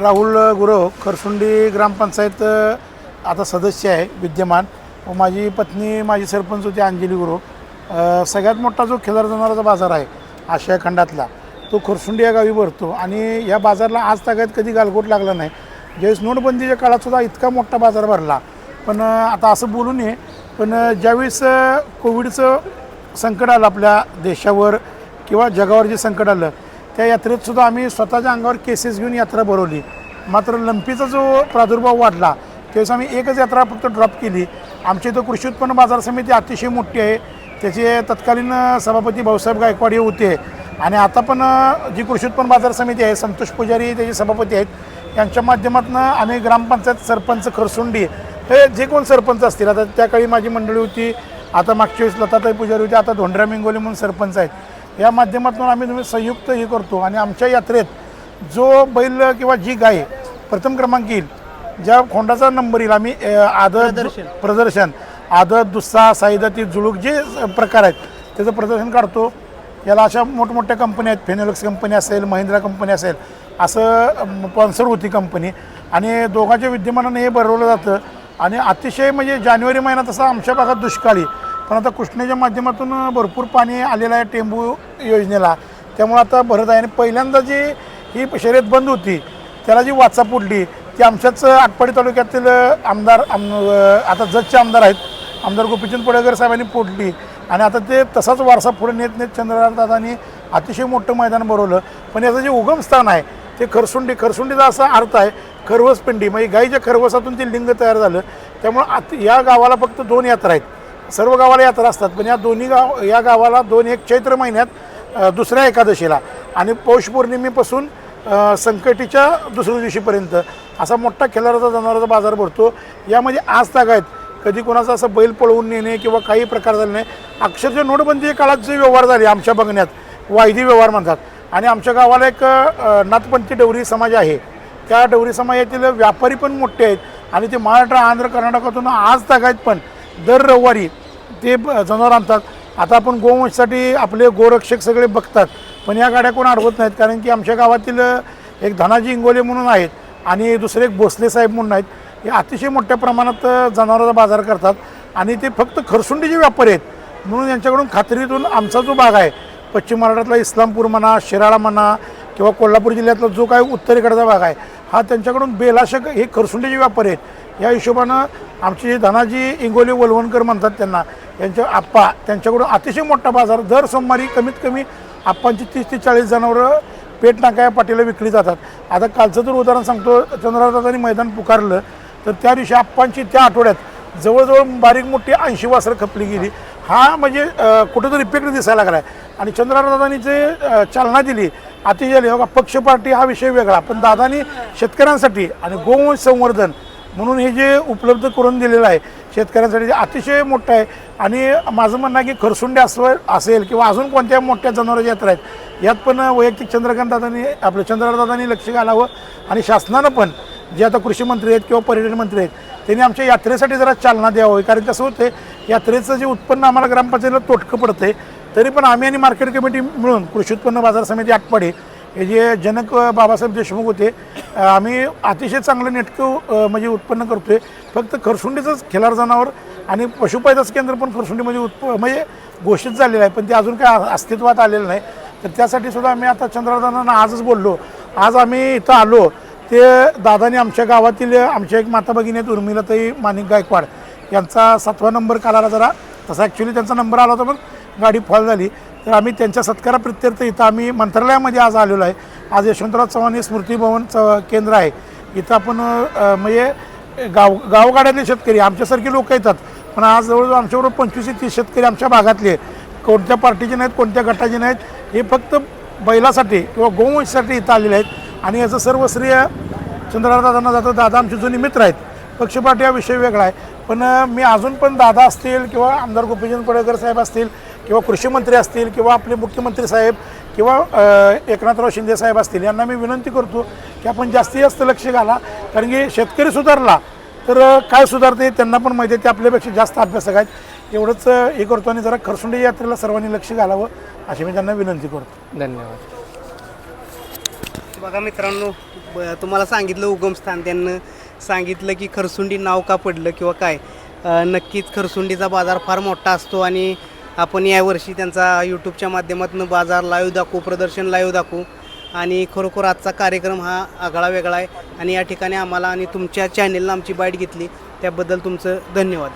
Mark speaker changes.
Speaker 1: राहुल गुरव खरसुंडी ग्रामपंचायत आता सदस्य आहे विद्यमान. व माझी पत्नी माझी सरपंच होती अंजली गुरव. सगळ्यात मोठा जो खेदार जनावरांचा बाजार आहे आशिया खंडातला तो खरसुंडी या गावी भरतो. आणि या बाजारला आज तागायत कधी गालगोट लागला नाही. ज्यावेळेस नोटबंदीच्या काळातसुद्धा इतका मोठा बाजार भरला. पण आता असं बोलू नये पण ज्यावेळेस कोविडचं संकट आलं आपल्या देशावर किंवा जगावर जे संकट आलं त्या यात्रेत सुद्धा आम्ही स्वतःच्या अंगावर केसेस घेऊन यात्रा भरवली. मात्र लंपीचा जो प्रादुर्भाव वाढला त्यावेळेस आम्ही एकच यात्रा फक्त ड्रॉप केली. आमच्या इथं कृषी उत्पन्न बाजार समिती अतिशय मोठी आहे. त्याचे तत्कालीन सभापती भाऊसाहेब गायकवाड हे होते. आणि आता पण जी कृषी उत्पन्न बाजार समिती आहे संतोष पुजारी त्याचे सभापती आहेत. यांच्या माध्यमातून आम्ही ग्रामपंचायत सरपंच खरसुंडी हे जे कोण सरपंच असतील आता त्या काळी माझी मंडळी होती. आता मागच्या वेळेस लताताई पुजारी होती आता धोंडरा मिंगोली म्हणून सरपंच आहेत. या माध्यमातून आम्ही तुम्ही संयुक्त हे करतो आणि आमच्या यात्रेत जो बैल किंवा जी गाय प्रथम क्रमांक येईल ज्या खोंडाचा नंबर येईल आम्ही अ, आदत प्रदर्शन. आदत दुस्सा साईदाती जुळूक जे प्रकार आहेत त्याचं प्रदर्शन काढतो. याला अशा मोठमोठ्या कंपन्या आहेत फेनोलक्स कंपनी असेल महिंद्रा कंपनी असेल असं स्पॉन्सर होती कंपनी. आणि दोघांच्या विद्यमानाने हे भरवलं जातं. आणि अतिशय म्हणजे जानेवारी महिना तसा आमच्या भागात दुष्काळी. पण आता कृष्णेच्या माध्यमातून भरपूर पाणी आलेलं आहे टेंबू योजनेला. त्यामुळं आता भरत आहे. आणि पहिल्यांदा जी ही शर्यत बंद होती त्याला जी वाचा पुडली ती आमच्याच आटपाडी तालुक्यातील आमदार आम आता जजचे आमदार आहेत. आमदार गोपीचंद पडळकर साहेबांनी पोटली आणि आता ते तसाच वारसा पुढे नेत नेत चंद्रकांत दादांनी अतिशय मोठं मैदान भरवलं. पण याचं जे उगमस्थान आहे ते खरसुंडी खरसुंडीचा असा अर्थ आहे खरवस पिंडी म्हणजे गाईच्या खरवसातून ते लिंग तयार झालं. त्यामुळं आत या गावाला फक्त दोन यात्रा आहेत. सर्व गावाला यात्रा असतात पण या दोन्ही गाव या गावाला दोन एक चैत्र महिन्यात दुसऱ्या एकादशीला. आणि पौष पौर्णिमेपासून संकटीच्या दुसऱ्या दिवशीपर्यंत. असा मोठा खिलाराचा जनावरांचा बाजार भरतो. यामध्ये आज तागायत कधी कोणाचा असं बैल पळवून नेणे किंवा काही प्रकार झाले नाही. अक्षरशः नोटबंदी काळात जे व्यवहार झाले आमच्या बघण्यात वायदी व्यवहार म्हणतात. आणि आमच्या गावाला एक नाथपंथी डवरी समाज आहे. त्या डवरी समाजातील व्यापारी पण मोठे आहेत. आणि ते महाराष्ट्र आंध्र कर्नाटकातून आज तागायत पण दर रविवारी ते जनावर आणतात. आता आपण गोवंशसाठी आपले गोरक्षक सगळे बघतात. पण या गाड्या कोण अडवत नाहीत. कारण की आमच्या गावातील एक धनाजी इंगोले म्हणून आहेत आणि दुसरे एक भोसले साहेब म्हणून आहेत. हे अतिशय मोठ्या प्रमाणात जनावरांचा बाजार करतात. आणि ते फक्त खरसुंडीचे व्यापारी आहेत. म्हणून यांच्याकडून खात्रीतून आमचा जो भाग आहे पश्चिम महाराष्ट्रातला इस्लामपूर म्हणा शिराळा म्हणा किंवा कोल्हापूर जिल्ह्यातला जो काही उत्तरेकडचा भाग आहे हा त्यांच्याकडून बेलाशक हे खरसुंडीचे व्यापारी आहेत. या हिशोबानं आमचे जे धनाजी इंगोले वलवणकर म्हणतात त्यांना यांच्या आप्पा त्यांच्याकडून अतिशय मोठा बाजार दर सोमवारी कमीत कमी आप्पांची तीस ते चाळीस जनावरं पेट नाका या पाटीला विकली जातात. आता कालचं जर उदाहरण सांगतो चंद्रदादांनी मैदान पुकारलं तर त्या दिवशी आप्पांची त्या आठवड्यात जवळजवळ बारीक मोठी ऐंशी वासरं खपली गेली. हा म्हणजे कुठेतरी इफेक्ट दिसायला लागला आहे आणि चंद्रदादांनी जे चालना दिली अतिशय झाली बघा पक्ष पार्टी हा विषय वेगळा पण दादानी शेतकऱ्यांसाठी आणि गोवंश संवर्धन म्हणून हे जे उपलब्ध करून दिलेलं आहे शेतकऱ्यांसाठी अतिशय मोठं आहे. आणि माझं म्हणणं आहे की खरसुंडे असं असेल किंवा अजून कोणत्या मोठ्या जनावरांच्या यात्रा आहेत यात पण वैयक्तिक चंद्रकांतदादांनी आपल्या आपलं लक्ष घालावं. आणि शासनानं पण जे आता कृषी मंत्री आहेत किंवा पर्यटन मंत्री आहेत त्यांनी आमच्या यात्रेसाठी जरा चालना द्यावं. कारण कसं होतं यात्रेचं जे उत्पन्न आम्हाला ग्रामपंचायतीला तोटकं पडतं तरी पण आम्ही आणि मार्केट कमिटी मिळून कृषी उत्पन्न बाजार समिती आटपाडी हे जे जनक बाबासाहेब देशमुख होते आम्ही अतिशय चांगलं नेटकं म्हणजे उत्पन्न करतो आहे फक्त खरसुंडीचंच खिलार जनावर आणि पशुपैदास केंद्र पण खरसुंडीमध्ये उत्प म्हणजे घोषित झालेलं आहे. पण ते अजून काय अस्तित्वात आलेलं नाही. तर त्यासाठी सुद्धा आम्ही आता चंद्रदानांना आजच बोललो. आज आम्ही इथं आलो. ते दादाने आमच्या गावातील आमच्या एक माता भगिनी आहेत उर्मिलाताई माणिक गायकवाड. यांचा सातवा नंबर काल आला जरा तसा ॲक्च्युली त्यांचा नंबर आला होता पण गाडी फॉल झाली. तर आम्ही त्यांच्या सत्काराप्रित्यर्थ इथं आम्ही मंत्रालयामध्ये आज आलेलो आहे. आज यशवंतराव चव्हाण हे स्मृतीभवन च केंद्र आहे. इथं आपण म्हणजे गाव गावगाड्यातले शेतकरी आमच्यासारखे लोक येतात. पण आज जवळजवळ आमच्याबरोबर पंचवीस ते तीस शेतकरी आमच्या भागातले कोणत्या पार्टीचे नाहीत कोणत्या गटाचे नाहीत हे फक्त बैलासाठी किंवा गोवंशसाठी इथं आलेले आहेत. आणि याचं सर्व श्रेय चंद्रदादांना जातं. दादा आमचे जुने मित्र आहेत. पक्षपाठी हा विषय वेगळा आहे. पण मी अजून पण दादा असतील किंवा आमदार गोपीचंद पडळकर साहेब असतील किंवा कृषी मंत्री असतील किंवा आपले मुख्यमंत्री साहेब किंवा एकनाथराव शिंदे साहेब असतील यांना मी विनंती करतो की आपण जास्तीत जास्त लक्ष घाला. कारण की शेतकरी सुधारला तर काय सुधारते त्यांना पण माहिती आहे ते आपल्यापेक्षा जास्त अभ्यासक आहेत. एवढंच हे करतो आणि जरा खरसुंडी यात्रेला सर्वांनी लक्ष घालावं अशी मी त्यांना विनंती करतो.
Speaker 2: धन्यवाद. बघा मित्रांनो ब- तुम्हाला सांगितलं उगमस्थान त्यांना सांगितलं की खरसुंडी नाव का पडलं किंवा काय. अ, नक्कीच खरसुंडीचा बाजार फार मोठा असतो आणि आपण यावर्षी त्यांचा यूट्यूबच्या माध्यमातून बाजार लाईव्ह दाखवू प्रदर्शन लाईव्ह दाखवू. आणि खरोखर आजचा कार्यक्रम हा आगळा वेगळा आहे. आणि या ठिकाणी आम्हाला आणि तुमच्या चॅनेलला आमची बाईट घेतली. त्याबद्दल तुमचं धन्यवाद.